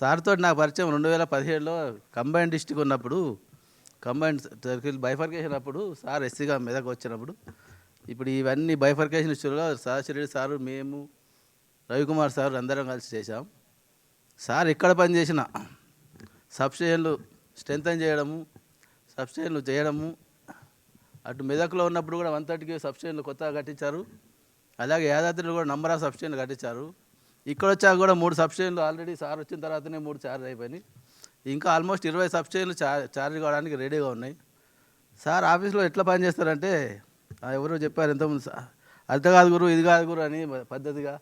సార్తో నా పరిచయం రెండు వేల పదిహేడులో కంబైన్ డిస్టిక్ ఉన్నప్పుడు కంబైన్ సర్కిల్ బైఫర్కేషన్ అప్పుడు సార్ ఎస్సీగా మెదక్ వచ్చినప్పుడు ఇప్పుడు ఇవన్నీ బైఫర్కేషన్ ఇష్యూలో సార్ సారు మేము రవికుమార్ సార్ అందరం కలిసి చేశాం. సార్ ఎక్కడ పని చేసిన సబ్స్టేషన్లు స్ట్రెంగ్తన్ చేయడము సబ్స్టేషన్లు చేయడము అటు మెదక్లో ఉన్నప్పుడు కూడా వన్ థర్టీకి సబ్స్టేషన్లు కొత్తగా కట్టించారు. అలాగే యాదాద్రిలో కూడా నంబర్ ఆఫ్ సబ్స్టేషన్లు కట్టించారు. ఇక్కడ వచ్చాక కూడా మూడు సబ్స్టేషన్లు ఆల్రెడీ సార్ వచ్చిన తర్వాతనే మూడు ఛార్జ్ అయిపోయినాయి. ఇంకా ఆల్మోస్ట్ ఇరవై సబ్స్టేషన్లు ఛార్జ్ కావడానికి రెడీగా ఉన్నాయి. సార్ ఆఫీస్లో ఎట్లా పని చేస్తారంటే ఎవరో చెప్పారు ఎంతమంది సా- అది కాదు గురు ఇది కాదు గురు అని పద్ధతిగా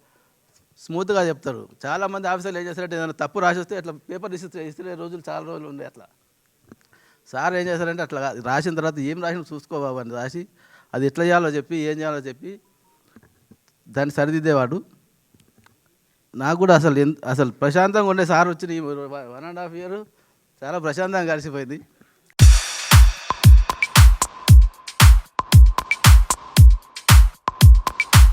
స్మూత్గా చెప్తారు. చాలామంది ఆఫీసర్లు ఏం చేస్తారంటే ఏదైనా తప్పు రాసిస్తే అట్లా పేపర్ ఇస్తే ఇస్తే రోజులు చాలా రోజులు ఉండే అట్లా. సార్ ఏం చేస్తారంటే అట్లా రాసిన తర్వాత ఏం రాసిన చూసుకో బాబు అని రాసి అది ఎట్లా చేయాలో చెప్పి ఏం చేయాలో చెప్పి దాన్ని సరిదిద్దేవాడు. నాకు కూడా అసలు అసలు ప్రశాంతంగా ఉండే సార్ వచ్చిన ఈ వన్ అండ్ హాఫ్ ఇయర్ చాలా ప్రశాంతంగా కలిసిపోయింది.